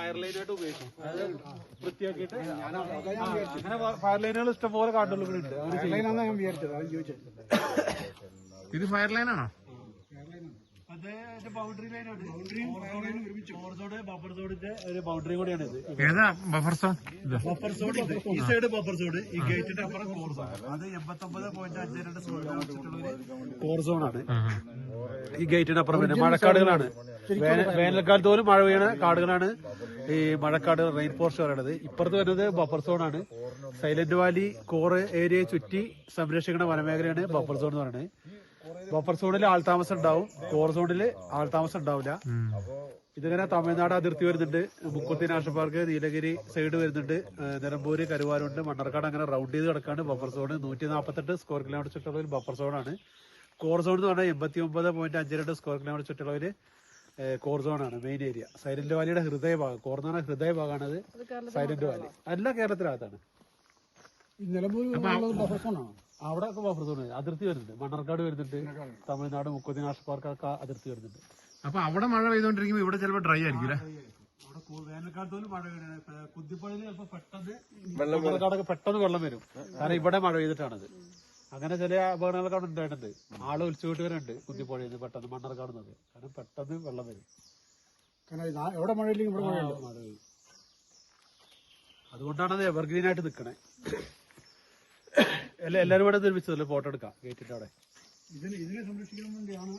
Fire ലൈനായിട്ട് ഉപയോഗിക്കും. വൃത്തിയാക്കിയിട്ട്? അങ്ങനെ ഫയർ ലൈനുകൾ ഇഷ്ടംപോലെ കാട്ടുള്ളൂ ഇവിടെ. ഉണ്ട് ഞാൻ വിചാരിച്ചത്. അത് ചോദിച്ചത്. ഇത് ഫയർ ലൈൻ ആണോ? അത് ബൗണ്ടറി ലൈനാണ് ബൗണ്ടറി ബഫർ സോഡിന്റെ ഒരു ബൗണ്ടറി കൂടിയാണ് ഇത്. ഏതാ ബഫർ സോൺ ബഫർ സോൺ ഈ സൈഡ് ബഫർ സോഡ് ഈ ഗേറ്റിന്റെ അപ്പുറം കോർ സോൺ അത് എൺപത്തൊമ്പത് പോയിന്റ് അഞ്ച് രണ്ട് കോർ സോൺ ആണ്. ഈ ഗേറ്റിന് അപ്പുറം പിന്നെ മഴക്കാടുകളാണ്. വേനൽക്കാലത്ത് പോലും മഴ പെയ്യണ കാടുകളാണ് ഈ മഴക്കാട് റെയിൻ ഫോറസ്റ്റ് പറയുന്നത് ഇപ്പുറത്ത് വരുന്നത് ബഫർ സോണാണ് ആണ്. സൈലന്റ് വാലി കോർ ഏരിയയെ ചുറ്റി സംരക്ഷിക്കുന്ന വനമേഖലയാണ് ബഫർ സോൺ എന്ന് പറയുന്നത്. ബഫർ സോണിൽ ആൾതാമസം ഉണ്ടാവും. കോർ സോണിൽ ആൾതാമസം ഉണ്ടാവില്ല. ഇതിങ്ങനെ തമിഴ്നാട് അതിർത്തി വരുന്നുണ്ട്. Mukkurthi national park Nilgiri side വരുന്നുണ്ട്. നിലമ്പൂര് കരുവാരുണ്ട് മണ്ണർക്കാട് അങ്ങനെ റൗണ്ട് ചെയ്ത് കിടക്കാണ് ബഫർ സോൺ നൂറ്റി നാൽപ്പത്തെട്ട് സ്ക്വയർ കിലോമീറ്റർ ചുറ്റളവിൽ ബഫർ സോണാണ് കോർ സോൺ എന്ന് പറഞ്ഞാൽ എൺപത്തി ഒമ്പത് പോയിന്റ് അഞ്ച് രണ്ട് സ്ക്വയർ കിലോമീറ്റർ ചുറ്റളവിൽ കോർ ആണ് മെയിൻ ഏരിയ സൈലന്റ് വാലിയുടെ ഹൃദയഭാഗം കോർസോണ ഹൃദയഭാഗമാണ് സൈലന്റ് വാലി അല്ല കേരളത്തിനകത്താണ്. അവിടെ ഒക്കെ ബഫർ സോൺ അതിർത്തി വരുന്നുണ്ട്. മണ്ണർക്കാട് വരുന്നുണ്ട്. തമിഴ്നാട് മുക്കോത്തി നാഷണൽ പാർക്കൊക്കെ അതിർത്തി വരുന്നുണ്ട്. അപ്പൊ അവിടെ മഴ പെയ്തോണ്ടിരിക്കുമ്പോ ഇവിടെ ചിലപ്പോ ഡ്രൈ ആയിരിക്കും കുത്തിപ്പുഴയിൽ ചിലപ്പോ പെട്ടെന്ന് മണ്ണർക്കാടൊക്കെ പെട്ടെന്ന് വെള്ളം വരും. കാരണം ഇവിടെ മഴ പെയ്തിട്ടാണത്. അങ്ങനെ ചില അപകടങ്ങളൊക്കെ അവിടെ ഉണ്ടായിട്ടുണ്ട്. ആൾ ഒലിച്ചുവിട്ട് വരുന്നുണ്ട് കുത്തിപ്പുഴയിൽ നിന്ന് പെട്ടെന്ന് മണ്ണർക്കാട് നിന്നത് കാരണം പെട്ടെന്ന് വെള്ളം വരും. കാരണം എവിടെ മഴയില്ലെങ്കിൽ ഇവിടെ മഴയുണ്ട്. മഴ പെയ്യും. അതുകൊണ്ടാണ് അത് എവർഗ്രീൻ ആയിട്ട് നിൽക്കണേ അല്ല എല്ലാവരും കൂടെ നിർമ്മിച്ചതല്ലേ? ഫോട്ടോ എടുക്കാം. ഗേറ്റിന്റെ അവിടെ. ഇതിന് ഇതിനെ സംരക്ഷിക്കാൻ വേണ്ടിയാണ്